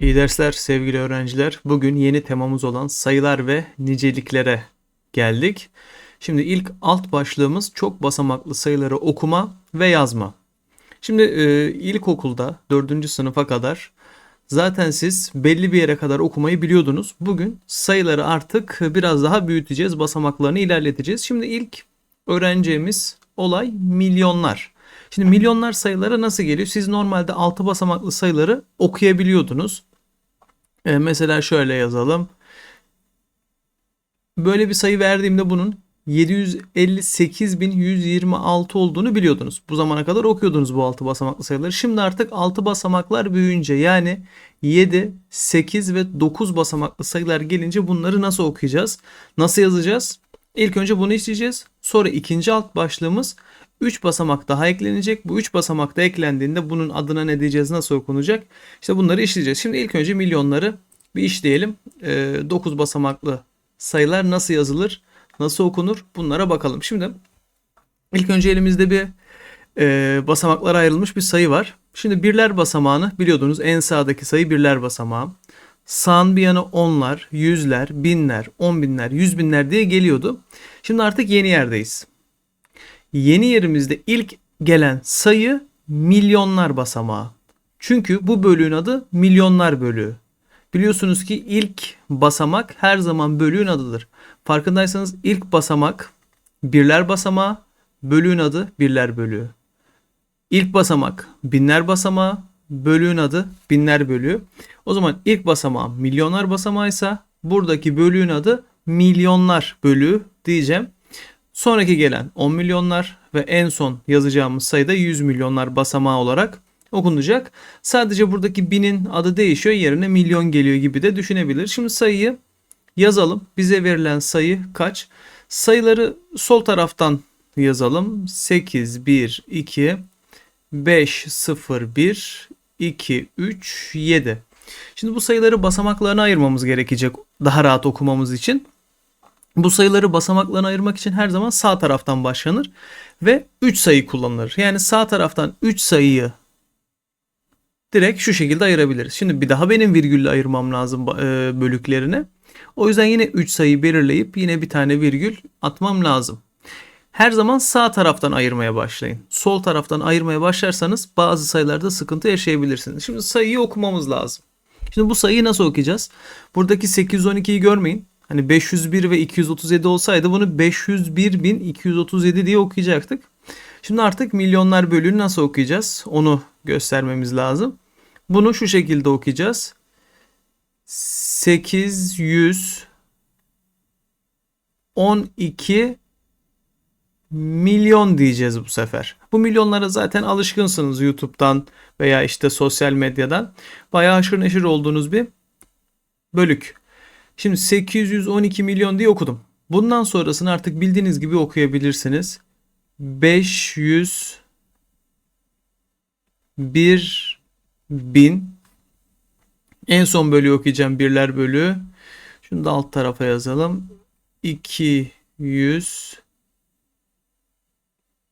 İyi dersler sevgili öğrenciler. Bugün yeni temamız olan sayılar ve niceliklere geldik. Şimdi ilk alt başlığımız çok basamaklı sayıları okuma ve yazma. Şimdi e, ilkokulda 4. sınıfa kadar zaten siz belli bir yere kadar okumayı biliyordunuz. Bugün sayıları artık biraz daha büyüteceğiz, basamaklarını ilerleteceğiz. Şimdi ilk öğreneceğimiz olay milyonlar. Şimdi milyonlar sayıları nasıl geliyor? Siz normalde 6 basamaklı sayıları okuyabiliyordunuz. Ee, mesela şöyle yazalım. Böyle bir sayı verdiğimde bunun 758.126 olduğunu biliyordunuz. Bu zamana kadar okuyordunuz bu 6 basamaklı sayıları. Şimdi artık 6 basamaklar büyüyünce yani 7, 8 ve 9 basamaklı sayılar gelince bunları nasıl okuyacağız? Nasıl yazacağız? İlk önce bunu işleyeceğiz. Sonra ikinci alt başlığımız 3 basamak daha eklenecek. Bu 3 basamak da eklendiğinde bunun adına ne diyeceğiz, nasıl okunacak? İşte bunları işleyeceğiz. Şimdi ilk önce milyonları bir işleyelim. E, 9 basamaklı sayılar nasıl yazılır, nasıl okunur bunlara bakalım. Şimdi ilk önce elimizde bir e, basamaklara ayrılmış bir sayı var. Şimdi birler basamağını biliyordunuz en sağdaki sayı birler basamağı. Sağın bir yanı onlar, yüzler, binler, on binler, yüz binler diye geliyordu. Şimdi artık yeni yerdeyiz. Yeni yerimizde ilk gelen sayı milyonlar basamağı. Çünkü bu bölüğün adı milyonlar bölüğü. Biliyorsunuz ki ilk basamak her zaman bölüğün adıdır. Farkındaysanız ilk basamak birler basamağı, bölüğün adı birler bölüğü. İlk basamak binler basamağı, bölüğün adı binler bölüğü. O zaman ilk basamağı milyonlar basamağıysa buradaki bölüğün adı milyonlar bölüğü diyeceğim. Sonraki gelen 10 milyonlar ve en son yazacağımız sayıda 100 milyonlar basamağı olarak okunacak. Sadece buradaki binin adı değişiyor yerine milyon geliyor gibi de düşünebilir. Şimdi sayıyı yazalım. Bize verilen sayı kaç? Sayıları sol taraftan yazalım. 8, 1, 2, 5, 0, 1, 2, 3, 7. Şimdi bu sayıları basamaklarına ayırmamız gerekecek daha rahat okumamız için. Bu sayıları basamaklarına ayırmak için her zaman sağ taraftan başlanır ve 3 sayı kullanılır. Yani sağ taraftan 3 sayıyı direkt şu şekilde ayırabiliriz. Şimdi bir daha benim virgülle ayırmam lazım e, bölüklerine. O yüzden yine 3 sayı belirleyip yine bir tane virgül atmam lazım. Her zaman sağ taraftan ayırmaya başlayın. Sol taraftan ayırmaya başlarsanız bazı sayılarda sıkıntı yaşayabilirsiniz. Şimdi sayıyı okumamız lazım. Şimdi bu sayıyı nasıl okuyacağız? Buradaki 812'yi görmeyin. Hani 501 ve 237 olsaydı bunu 501.237 diye okuyacaktık. Şimdi artık milyonlar bölüğünü nasıl okuyacağız? Onu göstermemiz lazım. Bunu şu şekilde okuyacağız. 812 milyon diyeceğiz bu sefer. Bu milyonlara zaten alışkınsınız YouTube'dan veya işte sosyal medyadan. Bayağı aşırı neşir olduğunuz bir bölük. Şimdi 812 milyon diye okudum. Bundan sonrasını artık bildiğiniz gibi okuyabilirsiniz. 500 1 bin en son bölüğü okuyacağım birler bölüğü. Şunu da alt tarafa yazalım. 200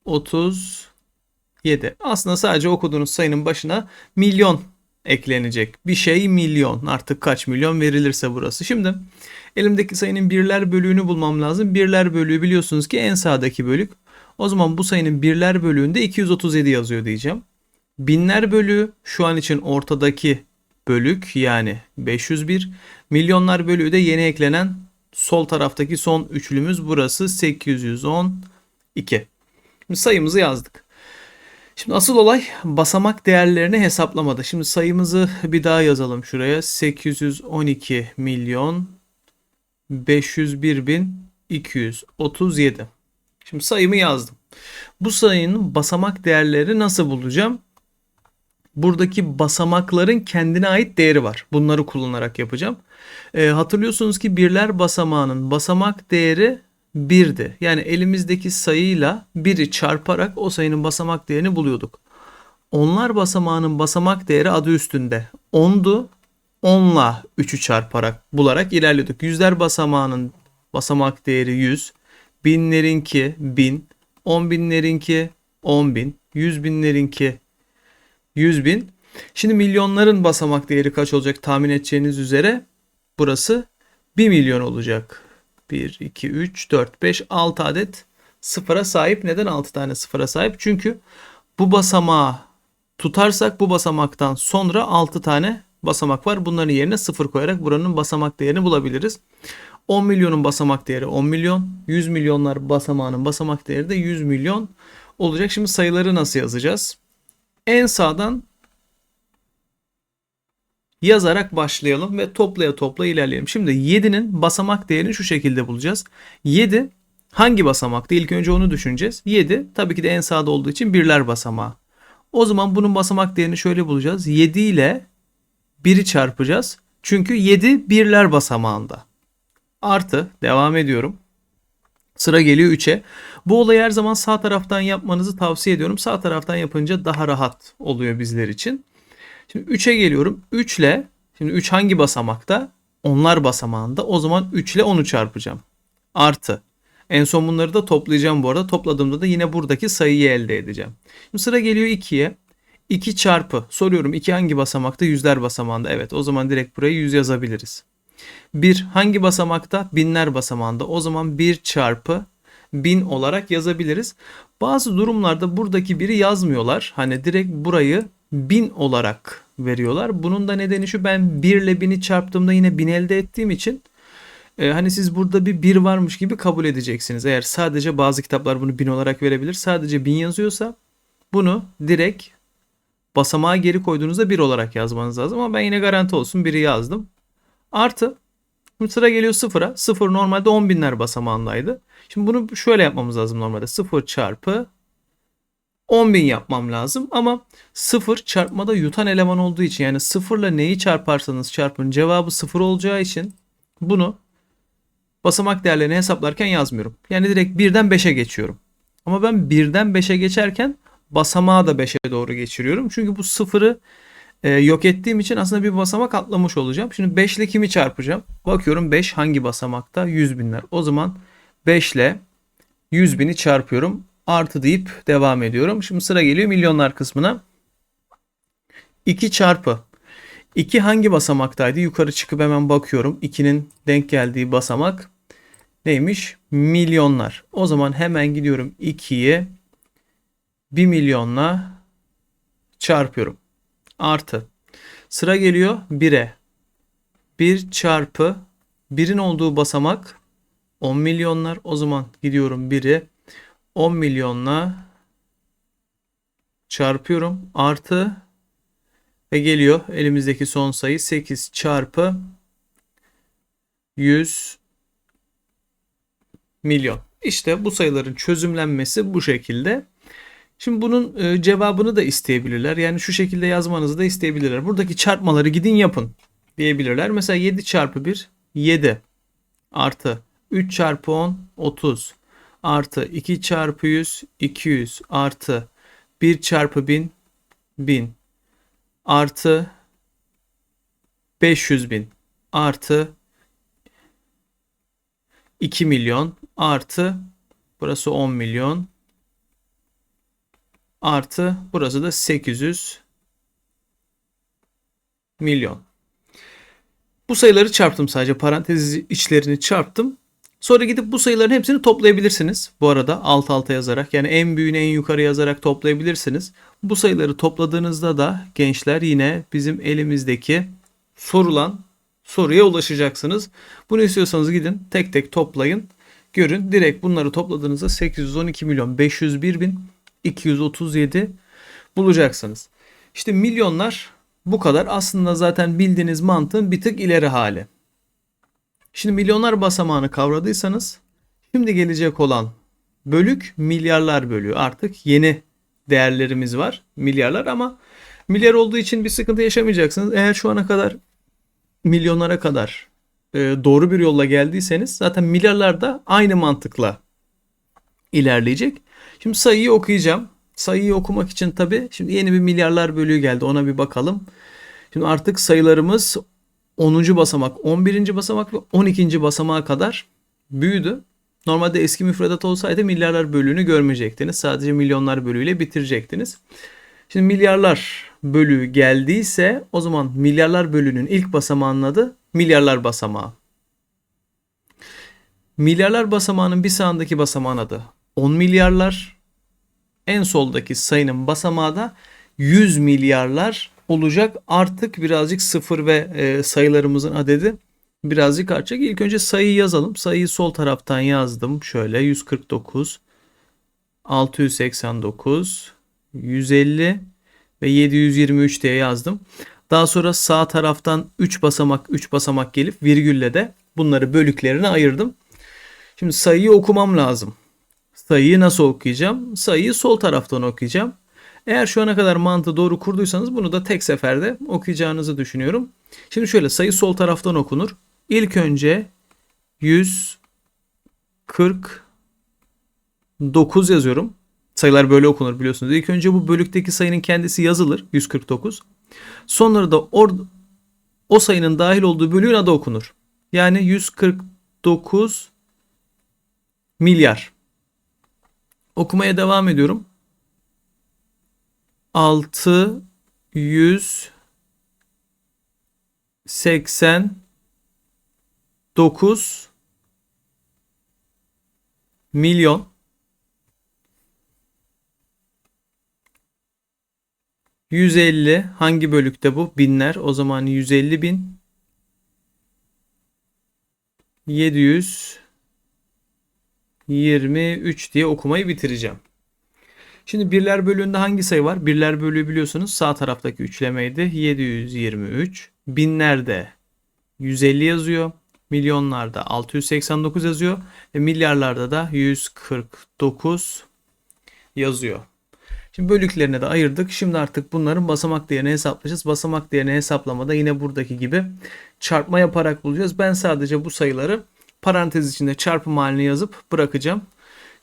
37. Aslında sadece okuduğunuz sayının başına milyon eklenecek. Bir şey milyon. Artık kaç milyon verilirse burası. Şimdi elimdeki sayının birler bölüğünü bulmam lazım. Birler bölüğü biliyorsunuz ki en sağdaki bölük. O zaman bu sayının birler bölüğünde 237 yazıyor diyeceğim. Binler bölüğü şu an için ortadaki bölük yani 501. Milyonlar bölüğü de yeni eklenen sol taraftaki son üçlümüz burası 812. Şimdi sayımızı yazdık. Şimdi asıl olay basamak değerlerini hesaplamada. Şimdi sayımızı bir daha yazalım şuraya. 812 milyon 501 bin 237. Şimdi sayımı yazdım. Bu sayının basamak değerleri nasıl bulacağım? Buradaki basamakların kendine ait değeri var. Bunları kullanarak yapacağım. E, hatırlıyorsunuz ki birler basamağının basamak değeri 1'di. Yani elimizdeki sayıyla 1'i çarparak o sayının basamak değerini buluyorduk. Onlar basamağının basamak değeri adı üstünde 10'du. 10'la 3'ü çarparak bularak ilerliyorduk. Yüzler basamağının basamak değeri 100. Binlerinki 1000. 10 binlerinki 10 bin. 100 binlerinki 100 bin. Şimdi milyonların basamak değeri kaç olacak tahmin edeceğiniz üzere burası 1 milyon olacak. 1, 2, 3, 4, 5, 6 adet sıfıra sahip. Neden 6 tane sıfıra sahip? Çünkü bu basamağı tutarsak bu basamaktan sonra 6 tane basamak var. Bunların yerine 0 koyarak buranın basamak değerini bulabiliriz. 10 milyonun basamak değeri 10 milyon. 100 milyonlar basamağının basamak değeri de 100 milyon olacak. Şimdi sayıları nasıl yazacağız? En sağdan yazarak başlayalım ve toplaya toplaya ilerleyelim. Şimdi 7'nin basamak değerini şu şekilde bulacağız. 7 hangi basamakta? İlk önce onu düşüneceğiz. 7 tabii ki de en sağda olduğu için birler basamağı. O zaman bunun basamak değerini şöyle bulacağız. 7 ile 1'i çarpacağız. Çünkü 7 birler basamağında. Artı devam ediyorum. Sıra geliyor 3'e. Bu olayı her zaman sağ taraftan yapmanızı tavsiye ediyorum. Sağ taraftan yapınca daha rahat oluyor bizler için. Şimdi 3'e geliyorum. 3 ile şimdi 3 hangi basamakta? Onlar basamağında. O zaman 3 ile 10'u çarpacağım. Artı. En son bunları da toplayacağım bu arada. Topladığımda da yine buradaki sayıyı elde edeceğim. Şimdi sıra geliyor 2'ye. 2 çarpı. Soruyorum 2 hangi basamakta? Yüzler basamağında. Evet o zaman direkt buraya 100 yazabiliriz. 1 hangi basamakta? Binler basamağında. O zaman 1 çarpı 1000 olarak yazabiliriz. Bazı durumlarda buradaki biri yazmıyorlar. Hani direkt burayı 1000 olarak veriyorlar. Bunun da nedeni şu ben 1 ile 1000'i çarptığımda yine 1000 elde ettiğim için e, hani siz burada bir 1 varmış gibi kabul edeceksiniz. Eğer sadece bazı kitaplar bunu 1000 olarak verebilir. Sadece 1000 yazıyorsa bunu direkt basamağa geri koyduğunuzda 1 olarak yazmanız lazım. Ama ben yine garanti olsun 1'i yazdım. Artı Şimdi sıra geliyor sıfıra. Sıfır normalde 10 binler basamağındaydı. Şimdi bunu şöyle yapmamız lazım normalde. Sıfır çarpı 10 bin yapmam lazım. Ama sıfır çarpmada yutan eleman olduğu için yani sıfırla neyi çarparsanız çarpın cevabı sıfır olacağı için bunu basamak değerlerini hesaplarken yazmıyorum. Yani direkt 1'den 5'e geçiyorum. Ama ben 1'den 5'e geçerken basamağı da 5'e doğru geçiriyorum. Çünkü bu sıfırı e, yok ettiğim için aslında bir basamak atlamış olacağım. Şimdi 5 ile kimi çarpacağım? Bakıyorum 5 hangi basamakta? 100 binler. O zaman 5 ile 100 bini çarpıyorum. Artı deyip devam ediyorum. Şimdi sıra geliyor milyonlar kısmına. 2 çarpı. 2 hangi basamaktaydı? Yukarı çıkıp hemen bakıyorum. 2'nin denk geldiği basamak neymiş? Milyonlar. O zaman hemen gidiyorum 2'yi 1 milyonla çarpıyorum artı. Sıra geliyor 1'e. 1 çarpı 1'in olduğu basamak 10 milyonlar. O zaman gidiyorum 1'i 10 milyonla çarpıyorum. Artı ve geliyor elimizdeki son sayı 8 çarpı 100 milyon. İşte bu sayıların çözümlenmesi bu şekilde. Şimdi bunun e, cevabını da isteyebilirler. Yani şu şekilde yazmanızı da isteyebilirler. Buradaki çarpmaları gidin yapın diyebilirler. Mesela 7 çarpı 1 7 artı 3 çarpı 10 30 artı 2 çarpı 100 200 artı 1 çarpı 1000 1000 artı 500 bin artı 2 milyon artı burası 10 milyon artı burası da 800 milyon. Bu sayıları çarptım sadece parantez içlerini çarptım. Sonra gidip bu sayıların hepsini toplayabilirsiniz. Bu arada alt alta yazarak yani en büyüğünü en yukarı yazarak toplayabilirsiniz. Bu sayıları topladığınızda da gençler yine bizim elimizdeki sorulan soruya ulaşacaksınız. Bunu istiyorsanız gidin tek tek toplayın. Görün direkt bunları topladığınızda 812 milyon 501 bin 237 bulacaksınız. İşte milyonlar bu kadar. Aslında zaten bildiğiniz mantığın bir tık ileri hali. Şimdi milyonlar basamağını kavradıysanız şimdi gelecek olan bölük milyarlar bölüyor. Artık yeni değerlerimiz var milyarlar ama milyar olduğu için bir sıkıntı yaşamayacaksınız. Eğer şu ana kadar milyonlara kadar e, doğru bir yolla geldiyseniz zaten milyarlar da aynı mantıkla ilerleyecek. Şimdi sayıyı okuyacağım. Sayıyı okumak için tabi şimdi yeni bir milyarlar bölüğü geldi ona bir bakalım. Şimdi artık sayılarımız 10. basamak, 11. basamak ve 12. basamağa kadar büyüdü. Normalde eski müfredat olsaydı milyarlar bölüğünü görmeyecektiniz. Sadece milyonlar bölüğüyle bitirecektiniz. Şimdi milyarlar bölüğü geldiyse o zaman milyarlar bölüğünün ilk basamağının adı milyarlar basamağı. Milyarlar basamağının bir sağındaki basamağın adı 10 milyarlar. En soldaki sayının basamağı da 100 milyarlar olacak. Artık birazcık sıfır ve e, sayılarımızın adedi birazcık artacak. İlk önce sayıyı yazalım. Sayıyı sol taraftan yazdım. Şöyle 149, 689, 150 ve 723 diye yazdım. Daha sonra sağ taraftan 3 basamak 3 basamak gelip virgülle de bunları bölüklerine ayırdım. Şimdi sayıyı okumam lazım. Sayıyı nasıl okuyacağım? Sayıyı sol taraftan okuyacağım. Eğer şu ana kadar mantığı doğru kurduysanız bunu da tek seferde okuyacağınızı düşünüyorum. Şimdi şöyle sayı sol taraftan okunur. İlk önce 149 yazıyorum. Sayılar böyle okunur biliyorsunuz. İlk önce bu bölükteki sayının kendisi yazılır 149. Sonra da or o sayının dahil olduğu bölüğün adı okunur. Yani 149 milyar. Okumaya devam ediyorum. 689 milyon 150 hangi bölükte bu? Binler. O zaman 150 bin 723 diye okumayı bitireceğim. Şimdi birler bölüğünde hangi sayı var? Birler bölüğü biliyorsunuz sağ taraftaki üçlemeydi. 723. Binlerde 150 yazıyor. Milyonlarda 689 yazıyor. Ve milyarlarda da 149 yazıyor. Şimdi bölüklerine de ayırdık. Şimdi artık bunların basamak değerini hesaplayacağız. Basamak değerini hesaplamada yine buradaki gibi çarpma yaparak bulacağız. Ben sadece bu sayıları parantez içinde çarpım haline yazıp bırakacağım.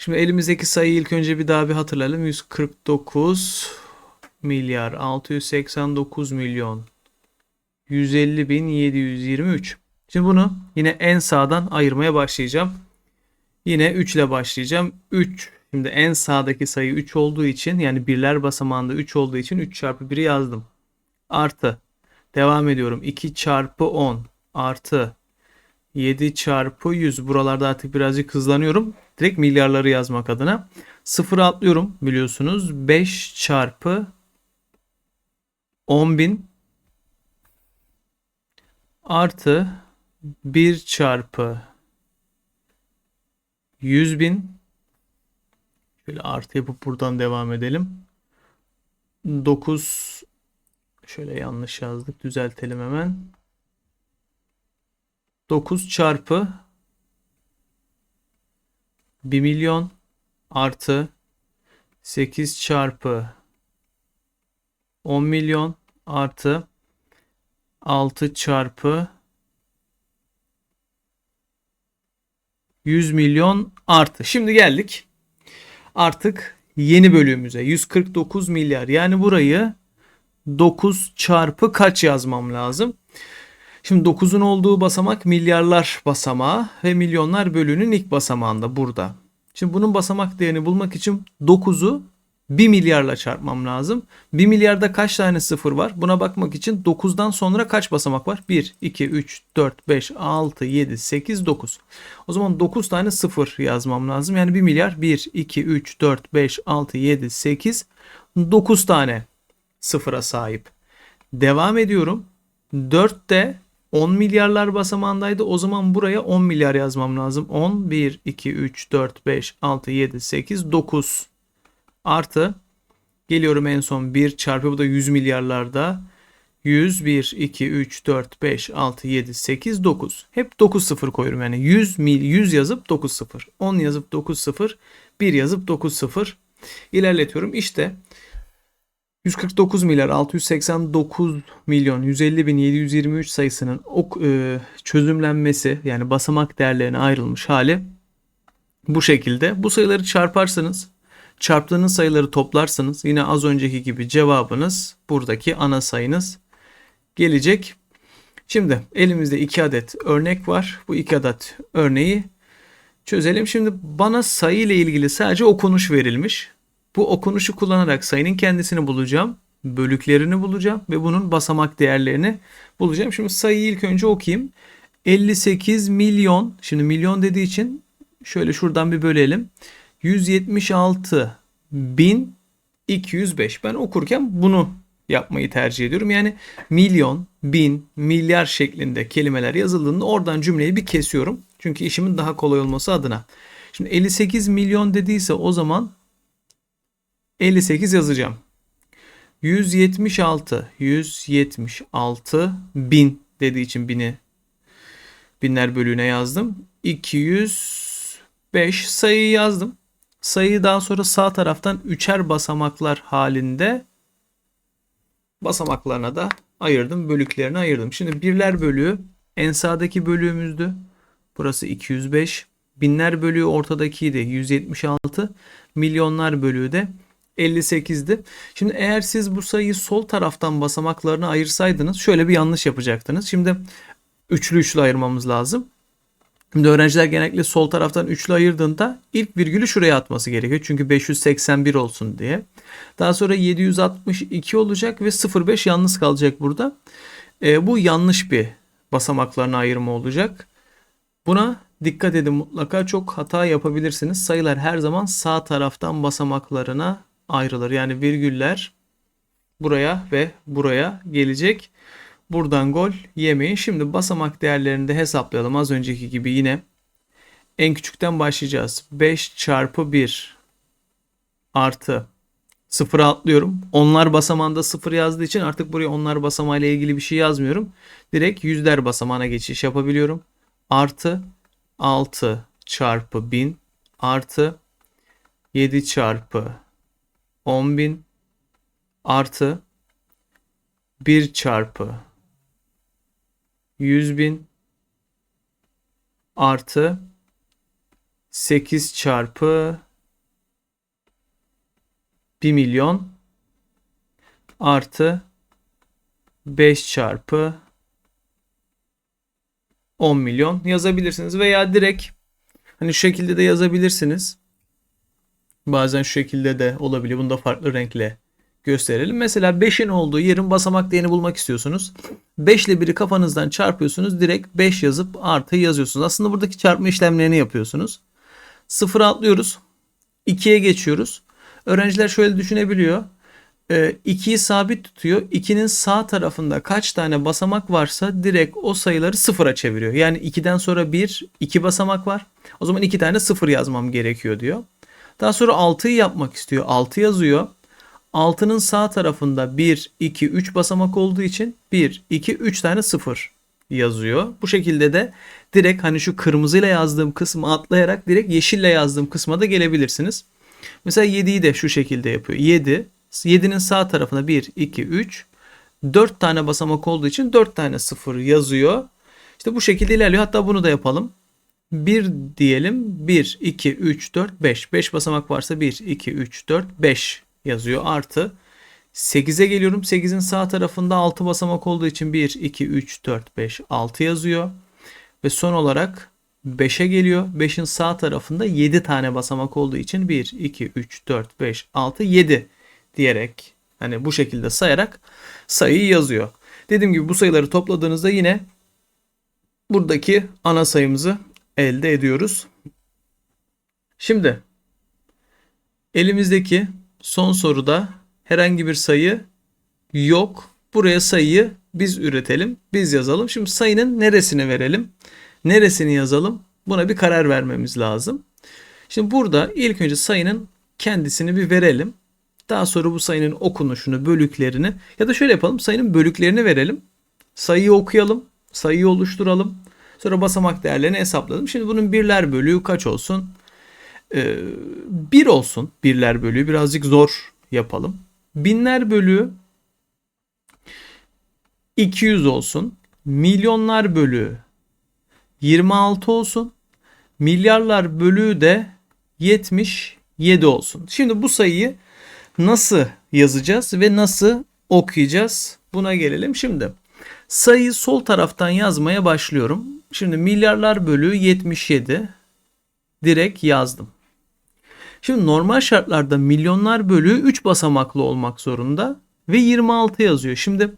Şimdi elimizdeki sayıyı ilk önce bir daha bir hatırlayalım. 149 milyar 689 milyon 150 bin 723. Şimdi bunu yine en sağdan ayırmaya başlayacağım. Yine 3 ile başlayacağım. 3 Şimdi en sağdaki sayı 3 olduğu için yani birler basamağında 3 olduğu için 3 çarpı 1'i yazdım. Artı. Devam ediyorum. 2 çarpı 10 artı 7 çarpı 100. Buralarda artık birazcık hızlanıyorum. Direkt milyarları yazmak adına. 0 atlıyorum biliyorsunuz. 5 çarpı 10 bin artı 1 çarpı 100 bin Şöyle artı yapıp buradan devam edelim. 9 şöyle yanlış yazdık. Düzeltelim hemen. 9 çarpı 1 milyon artı 8 çarpı 10 milyon artı 6 çarpı 100 milyon artı. Şimdi geldik artık yeni bölümümüze 149 milyar. Yani burayı 9 çarpı kaç yazmam lazım? Şimdi 9'un olduğu basamak milyarlar basamağı ve milyonlar bölüğünün ilk basamağında burada. Şimdi bunun basamak değerini bulmak için 9'u 1 milyarla çarpmam lazım. 1 milyarda kaç tane sıfır var? Buna bakmak için 9'dan sonra kaç basamak var? 1, 2, 3, 4, 5, 6, 7, 8, 9. O zaman 9 tane sıfır yazmam lazım. Yani 1 milyar 1, 2, 3, 4, 5, 6, 7, 8, 9 tane sıfıra sahip. Devam ediyorum. 4 de 10 milyarlar basamağındaydı. O zaman buraya 10 milyar yazmam lazım. 10, 1, 2, 3, 4, 5, 6, 7, 8, 9. Artı geliyorum en son 1 çarpı bu da 100 milyarlarda. 100, 1, 2, 3, 4, 5, 6, 7, 8, 9. Hep 9 sıfır koyuyorum. Yani 100, mil, 100 yazıp 9 sıfır. 10 yazıp 9 sıfır. 1 yazıp 9 sıfır. İlerletiyorum. İşte 149 milyar 689 milyon 150 bin 723 sayısının ok, e, çözümlenmesi yani basamak değerlerine ayrılmış hali bu şekilde. Bu sayıları çarparsanız Çarptığınız sayıları toplarsanız yine az önceki gibi cevabınız buradaki ana sayınız gelecek. Şimdi elimizde iki adet örnek var. Bu iki adet örneği çözelim. Şimdi bana sayı ile ilgili sadece okunuş verilmiş. Bu okunuşu kullanarak sayının kendisini bulacağım. Bölüklerini bulacağım ve bunun basamak değerlerini bulacağım. Şimdi sayıyı ilk önce okuyayım. 58 milyon. Şimdi milyon dediği için şöyle şuradan bir bölelim. 176 bin 205. Ben okurken bunu yapmayı tercih ediyorum. Yani milyon, bin, milyar şeklinde kelimeler yazıldığında oradan cümleyi bir kesiyorum. Çünkü işimin daha kolay olması adına. Şimdi 58 milyon dediyse o zaman 58 yazacağım. 176, 176 bin dediği için bini binler bölüğüne yazdım. 205 sayıyı yazdım. Sayıyı daha sonra sağ taraftan üçer basamaklar halinde basamaklarına da ayırdım. Bölüklerini ayırdım. Şimdi birler bölüğü en sağdaki bölüğümüzdü. Burası 205. Binler bölüğü ortadakiydi. 176. Milyonlar bölüğü de 58'di. Şimdi eğer siz bu sayıyı sol taraftan basamaklarına ayırsaydınız şöyle bir yanlış yapacaktınız. Şimdi üçlü üçlü ayırmamız lazım. Şimdi öğrenciler genellikle sol taraftan üçlü ayırdığında ilk virgülü şuraya atması gerekiyor. Çünkü 581 olsun diye. Daha sonra 762 olacak ve 05 yalnız kalacak burada. E, bu yanlış bir basamaklarına ayırma olacak. Buna dikkat edin mutlaka çok hata yapabilirsiniz. Sayılar her zaman sağ taraftan basamaklarına ayrılır. Yani virgüller buraya ve buraya gelecek. Buradan gol yemeyin. Şimdi basamak değerlerini de hesaplayalım. Az önceki gibi yine en küçükten başlayacağız. 5 çarpı 1 artı 0'a atlıyorum. Onlar basamağında 0 yazdığı için artık buraya onlar basamağı ile ilgili bir şey yazmıyorum. Direkt yüzler basamağına geçiş yapabiliyorum. Artı 6 çarpı 1000 artı 7 çarpı 10.000 artı 1 çarpı 100 bin artı 8 çarpı 1 milyon artı 5 çarpı 10 milyon yazabilirsiniz veya direkt hani şu şekilde de yazabilirsiniz. Bazen şu şekilde de olabiliyor. Bunu da farklı renkle gösterelim. Mesela 5'in olduğu yerin basamak değerini bulmak istiyorsunuz. 5 ile 1'i kafanızdan çarpıyorsunuz. Direkt 5 yazıp artı yazıyorsunuz. Aslında buradaki çarpma işlemlerini yapıyorsunuz. 0'a atlıyoruz. 2'ye geçiyoruz. Öğrenciler şöyle düşünebiliyor. 2'yi ee, sabit tutuyor. 2'nin sağ tarafında kaç tane basamak varsa direkt o sayıları sıfıra çeviriyor. Yani 2'den sonra 1, 2 basamak var. O zaman 2 tane sıfır yazmam gerekiyor diyor. Daha sonra 6'yı yapmak istiyor. 6 yazıyor. 6'nın sağ tarafında 1, 2, 3 basamak olduğu için 1, 2, 3 tane 0 yazıyor. Bu şekilde de direkt hani şu kırmızıyla yazdığım kısmı atlayarak direkt yeşille yazdığım kısma da gelebilirsiniz. Mesela 7'yi de şu şekilde yapıyor. 7, 7'nin sağ tarafına 1, 2, 3, 4 tane basamak olduğu için 4 tane 0 yazıyor. İşte bu şekilde ilerliyor. Hatta bunu da yapalım. 1 diyelim. 1, 2, 3, 4, 5. 5 basamak varsa 1, 2, 3, 4, 5 yazıyor. Artı 8'e geliyorum. 8'in sağ tarafında 6 basamak olduğu için 1, 2, 3, 4, 5, 6 yazıyor. Ve son olarak 5'e geliyor. 5'in sağ tarafında 7 tane basamak olduğu için 1, 2, 3, 4, 5, 6, 7 diyerek hani bu şekilde sayarak sayıyı yazıyor. Dediğim gibi bu sayıları topladığınızda yine buradaki ana sayımızı elde ediyoruz. Şimdi elimizdeki son soruda herhangi bir sayı yok. Buraya sayıyı biz üretelim, biz yazalım. Şimdi sayının neresini verelim? Neresini yazalım? Buna bir karar vermemiz lazım. Şimdi burada ilk önce sayının kendisini bir verelim. Daha sonra bu sayının okunuşunu, bölüklerini ya da şöyle yapalım. Sayının bölüklerini verelim. Sayıyı okuyalım. Sayıyı oluşturalım. Sonra basamak değerlerini hesapladım. Şimdi bunun birler bölüğü kaç olsun? Ee, bir olsun. Birler bölüğü birazcık zor yapalım. Binler bölüğü 200 olsun. Milyonlar bölüğü 26 olsun. Milyarlar bölüğü de 77 olsun. Şimdi bu sayıyı nasıl yazacağız ve nasıl okuyacağız? Buna gelelim şimdi. Sayıyı sol taraftan yazmaya başlıyorum. Şimdi milyarlar bölüğü 77 direkt yazdım. Şimdi normal şartlarda milyonlar bölüğü 3 basamaklı olmak zorunda ve 26 yazıyor. Şimdi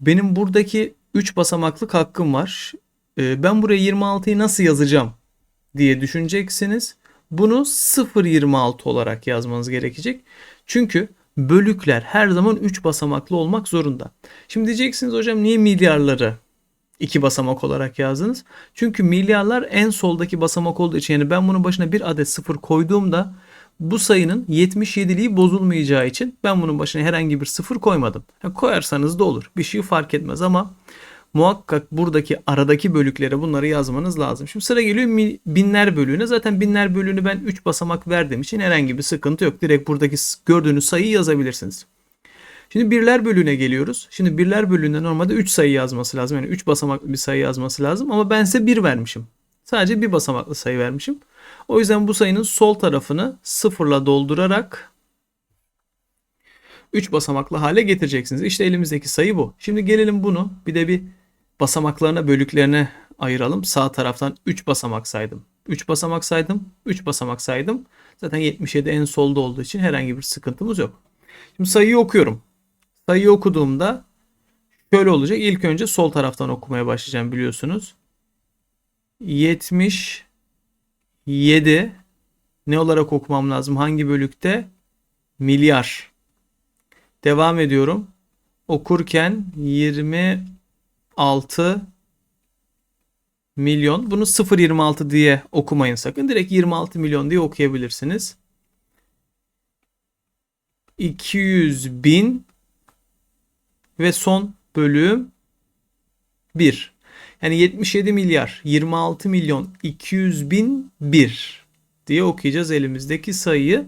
benim buradaki 3 basamaklık hakkım var. Ee, Ben buraya 26'yı nasıl yazacağım diye düşüneceksiniz. Bunu 0.26 olarak yazmanız gerekecek. Çünkü bölükler her zaman 3 basamaklı olmak zorunda. Şimdi diyeceksiniz hocam niye milyarları iki basamak olarak yazdınız? Çünkü milyarlar en soldaki basamak olduğu için yani ben bunun başına bir adet sıfır koyduğumda bu sayının 77'liği bozulmayacağı için ben bunun başına herhangi bir sıfır koymadım. Ha, koyarsanız da olur. Bir şey fark etmez ama muhakkak buradaki aradaki bölüklere bunları yazmanız lazım. Şimdi sıra geliyor binler bölüğüne. Zaten binler bölüğünü ben 3 basamak verdiğim için herhangi bir sıkıntı yok. Direkt buradaki gördüğünüz sayıyı yazabilirsiniz. Şimdi birler bölüğüne geliyoruz. Şimdi birler bölüğünde normalde 3 sayı yazması lazım. Yani 3 basamaklı bir sayı yazması lazım ama ben size 1 vermişim. Sadece bir basamaklı sayı vermişim. O yüzden bu sayının sol tarafını sıfırla doldurarak 3 basamaklı hale getireceksiniz. İşte elimizdeki sayı bu. Şimdi gelelim bunu bir de bir basamaklarına bölüklerine ayıralım. Sağ taraftan 3 basamak saydım. 3 basamak saydım. 3 basamak saydım. Zaten 77 en solda olduğu için herhangi bir sıkıntımız yok. Şimdi sayıyı okuyorum. Sayıyı okuduğumda şöyle olacak. İlk önce sol taraftan okumaya başlayacağım biliyorsunuz. 77 ne olarak okumam lazım? Hangi bölükte? Milyar. Devam ediyorum. Okurken 26 milyon. Bunu 0.26 diye okumayın sakın. Direkt 26 milyon diye okuyabilirsiniz. 200 bin ve son bölüm 1. Yani 77 milyar 26 milyon 200 bin 1 diye okuyacağız elimizdeki sayıyı.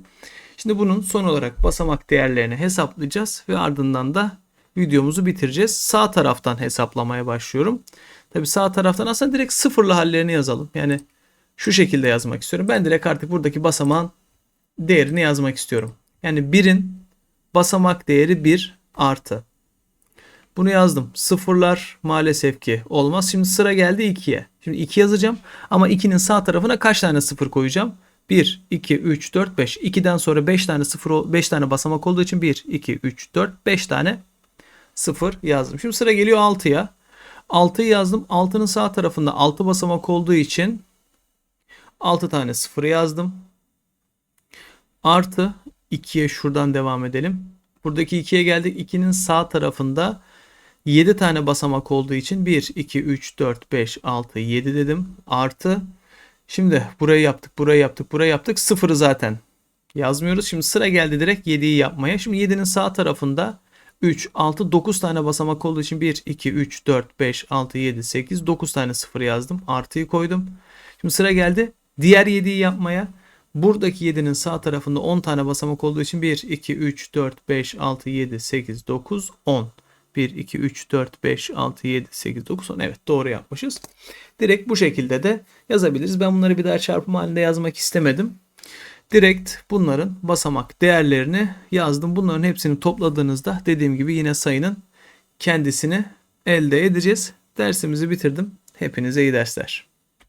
Şimdi bunun son olarak basamak değerlerini hesaplayacağız ve ardından da videomuzu bitireceğiz. Sağ taraftan hesaplamaya başlıyorum. Tabi sağ taraftan aslında direkt sıfırlı hallerini yazalım. Yani şu şekilde yazmak istiyorum. Ben direkt artık buradaki basamağın değerini yazmak istiyorum. Yani 1'in basamak değeri 1 artı. Bunu yazdım. Sıfırlar maalesef ki olmaz. Şimdi sıra geldi 2'ye. Şimdi 2 yazacağım ama 2'nin sağ tarafına kaç tane sıfır koyacağım? 1, 2, 3, 4, 5. 2'den sonra 5 tane sıfır, 5 tane basamak olduğu için 1, 2, 3, 4, 5 tane sıfır yazdım. Şimdi sıra geliyor 6'ya. 6'yı yazdım. 6'nın sağ tarafında 6 basamak olduğu için 6 tane sıfır yazdım. Artı 2'ye şuradan devam edelim. Buradaki 2'ye geldik. 2'nin sağ tarafında 7 tane basamak olduğu için 1, 2, 3, 4, 5, 6, 7 dedim. Artı şimdi burayı yaptık, burayı yaptık, burayı yaptık. Sıfırı zaten yazmıyoruz. Şimdi sıra geldi direkt 7'yi yapmaya. Şimdi 7'nin sağ tarafında 3, 6, 9 tane basamak olduğu için 1, 2, 3, 4, 5, 6, 7, 8, 9 tane sıfır yazdım. Artıyı koydum. Şimdi sıra geldi diğer 7'yi yapmaya. Buradaki 7'nin sağ tarafında 10 tane basamak olduğu için 1, 2, 3, 4, 5, 6, 7, 8, 9, 10. 1, 2, 3, 4, 5, 6, 7, 8, 9, 10. Evet doğru yapmışız. Direkt bu şekilde de yazabiliriz. Ben bunları bir daha çarpım halinde yazmak istemedim. Direkt bunların basamak değerlerini yazdım. Bunların hepsini topladığınızda dediğim gibi yine sayının kendisini elde edeceğiz. Dersimizi bitirdim. Hepinize iyi dersler.